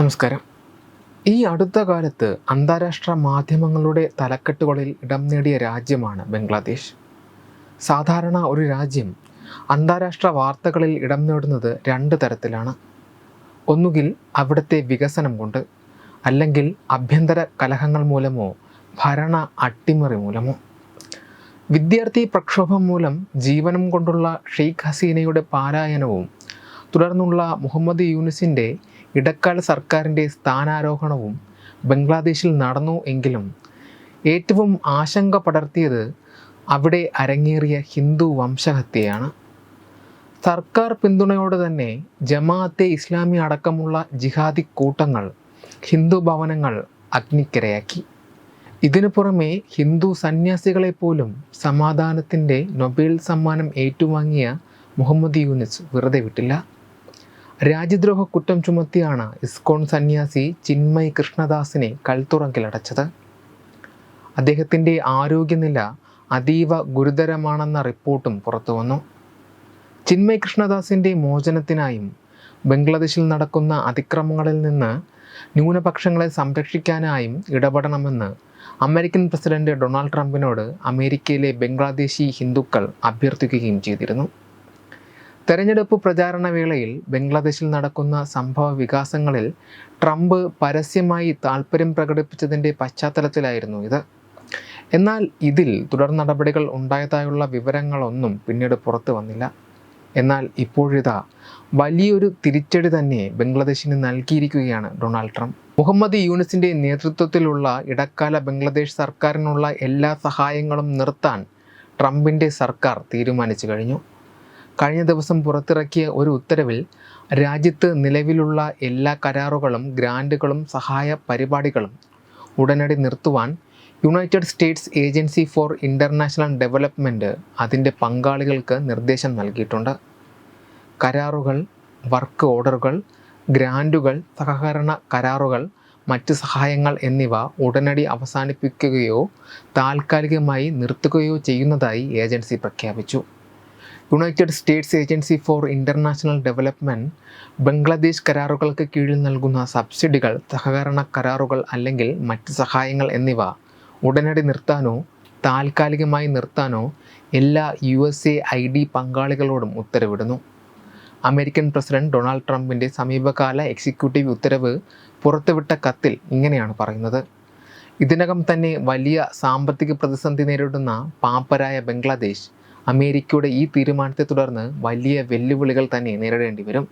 നമസ്കാരം. ഈ അടുത്ത കാലത്ത് അന്താരാഷ്ട്ര മാധ്യമങ്ങളുടെ തലക്കെട്ടുകളിൽ ഇടം നേടിയ രാജ്യമാണ് ബംഗ്ലാദേശ്. സാധാരണ ഒരു രാജ്യം അന്താരാഷ്ട്ര വാർത്തകളിൽ ഇടം നേടുന്നത് രണ്ട് തരത്തിലാണ്. ഒന്നുകിൽ അവിടുത്തെ വികസനം കൊണ്ട് അല്ലെങ്കിൽ ആഭ്യന്തര കലഹങ്ങൾ മൂലമോ ഭരണ അട്ടിമറി മൂലമോ. വിദ്യാർത്ഥി പ്രക്ഷോഭം മൂലം ജീവനം കൊണ്ടുള്ള ഷെയ്ഖ് ഹസീനയുടെ പാരായണവും തുടർന്നുള്ള മുഹമ്മദ് യൂനിസിന്റെ ഇടക്കാല സർക്കാരിന്റെ സ്ഥാനാരോഹണവും ബംഗ്ലാദേശിൽ നടന്നു എങ്കിലും ഏറ്റവും ആശങ്ക പടർത്തിയത് അവിടെ അരങ്ങേറിയ ഹിന്ദു വംശഹത്യയാണ്. സർക്കാർ പിന്തുണയോടെ തന്നെ ജമാഅത്തെ ഇസ്ലാമി അടക്കമുള്ള ജിഹാദി കൂട്ടങ്ങൾ ഹിന്ദു ഭവനങ്ങൾ അഗ്നിക്കിരയാക്കി. ഇതിനു പുറമെ ഹിന്ദു സന്യാസികളെ പോലും സമാധാനത്തിന്റെ നൊബേൽ സമ്മാനം ഏറ്റുവാങ്ങിയ മുഹമ്മദ് യൂനിസ് വെറുതെ വിട്ടില്ല. രാജ്യദ്രോഹ കുറ്റം ചുമത്തിയാണ് ഇസ്കോൺ സന്യാസി ചിന്മയ് കൃഷ്ണദാസിനെ കൽത്തുറങ്കിലടച്ചത്. അദ്ദേഹത്തിന്റെ ആരോഗ്യനില അതീവ ഗുരുതരമാണെന്ന റിപ്പോർട്ടും പുറത്തു വന്നു ചിന്മയ് കൃഷ്ണദാസിന്റെ മോചനത്തിനായും ബംഗ്ലാദേശിൽ നടക്കുന്ന അതിക്രമങ്ങളിൽ നിന്ന് ന്യൂനപക്ഷങ്ങളെ സംരക്ഷിക്കാനായും ഇടപെടണമെന്ന് അമേരിക്കൻ പ്രസിഡന്റ് ഡൊണാൾഡ് ട്രംപിനോട് അമേരിക്കയിലെ ബംഗ്ലാദേശി ഹിന്ദുക്കൾ അഭ്യർത്ഥിക്കുകയും ചെയ്തിരുന്നു. തെരഞ്ഞെടുപ്പ് പ്രചാരണ വേളയിൽ ബംഗ്ലാദേശിൽ നടക്കുന്ന സംഭവ വികാസങ്ങളിൽ ട്രംപ് പരസ്യമായി താൽപ്പര്യം പ്രകടിപ്പിച്ചതിന്റെ പശ്ചാത്തലത്തിലായിരുന്നു ഇത്. എന്നാൽ ഇതിൽ തുടർ നടപടികൾ ഉണ്ടായതായുള്ള വിവരങ്ങളൊന്നും പിന്നീട് പുറത്തു വന്നില്ല. എന്നാൽ ഇപ്പോഴിതാ വലിയൊരു തിരിച്ചടി തന്നെ ബംഗ്ലാദേശിന് നൽകിയിരിക്കുകയാണ് ഡൊണാൾഡ് ട്രംപ്. മുഹമ്മദ് യൂണിസിന്റെ നേതൃത്വത്തിലുള്ള ഇടക്കാല ബംഗ്ലാദേശ് സർക്കാരിനുള്ള എല്ലാ സഹായങ്ങളും നിർത്താൻ ട്രംപിന്റെ സർക്കാർ തീരുമാനിച്ചു കഴിഞ്ഞു. കഴിഞ്ഞ ദിവസം പുറത്തിറക്കിയ ഒരു ഉത്തരവിൽ രാജ്യത്ത് നിലവിലുള്ള എല്ലാ കരാറുകളും ഗ്രാൻഡുകളും സഹായ പരിപാടികളും ഉടനടി നിർത്തുവാൻ United States Agency for International Development അതിന്റെ പങ്കാളികൾക്ക് നിർദ്ദേശം നൽകിയിട്ടുണ്ട്. കരാറുകൾ വർക്ക് ഓർഡറുകൾ ഗ്രാൻഡുകൾ സഹകരണ കരാറുകൾ മറ്റ് സഹായങ്ങൾ എന്നിവ ഉടനടി അവസാനിപ്പിക്കുകയോ താൽക്കാലികമായി നിർത്തുകയോ ചെയ്യുന്നതായി ഏജൻസി പ്രഖ്യാപിച്ചു. United States Agency for International Development Bangladesh കരാറുകൾക്ക് കീഴിൽ നൽകുന്ന സബ്സിഡികൾ സഹകരണ കരാറുകൾ അല്ലെങ്കിൽ മറ്റ് സഹായങ്ങൾ എന്നിവ ഉടനടി നിർത്താനോ താൽക്കാലികമായി നിർത്താനോ എല്ലാ U S A I D പങ്കാളികളോടും ഉത്തരവിടുന്നു. അമേരിക്കൻ പ്രസിഡന്റ് ഡൊണാൾഡ് ട്രംപിന്റെ സമീപകാല എക്സിക്യൂട്ടീവ് ഉത്തരവ് പുറത്തുവിട്ട കത്തിൽ ഇങ്ങനെയാണ് പറയുന്നത്. ഇതിനകം തന്നെ വലിയ സാമ്പത്തിക പ്രതിസന്ധി നേരിടുന്ന പാപ്പരായ ബംഗ്ലാദേശ് അമേരിക്കയുടെ ഈ തീരുമാനത്തെ തുടർന്ന് വലിയ വെല്ലുവിളികൾ തന്നെ നേരിടേണ്ടി വരും.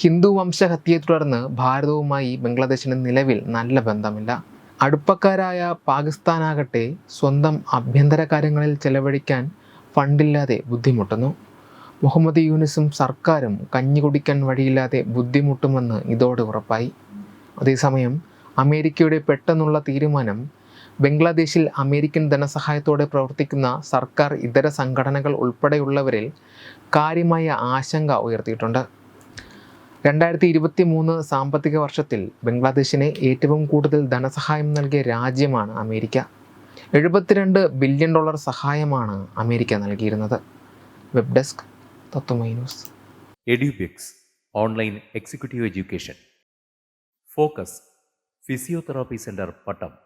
ഹിന്ദു വംശഹത്യയെ തുടർന്ന് ഭാരതവുമായി ബംഗ്ലാദേശിന് നിലവിൽ നല്ല ബന്ധമില്ല. അടുപ്പക്കാരായ പാകിസ്ഥാനാകട്ടെ സ്വന്തം ആഭ്യന്തര കാര്യങ്ങളിൽ ചെലവഴിക്കാൻ ഫണ്ടില്ലാതെ ബുദ്ധിമുട്ടുന്നു. മുഹമ്മദ് യൂനിസും സർക്കാരും കഞ്ഞി കുടിക്കാൻ വഴിയില്ലാതെ ബുദ്ധിമുട്ടുമെന്ന് ഇതോടെ ഉറപ്പായി. അതേസമയം അമേരിക്കയുടെ പെട്ടെന്നുള്ള തീരുമാനം ബംഗ്ലാദേശിൽ അമേരിക്കൻ ധനസഹായത്തോടെ പ്രവർത്തിക്കുന്ന സർക്കാർ ഇതര സംഘടനകൾ ഉൾപ്പെടെയുള്ളവരിൽ കാര്യമായ ആശങ്ക ഉയർത്തിയിട്ടുണ്ട്. രണ്ടായിരത്തി ഇരുപത്തി മൂന്ന് സാമ്പത്തിക വർഷത്തിൽ ബംഗ്ലാദേശിന് ഏറ്റവും കൂടുതൽ ധനസഹായം നൽകിയ രാജ്യമാണ് അമേരിക്ക. എഴുപത്തിരണ്ട് ബില്യൺ ഡോളർ സഹായമാണ് അമേരിക്ക നൽകിയിരുന്നത്. Web desk Tatwamayi news. Edubix online executive education. Focus physiotherapy centre Pattom.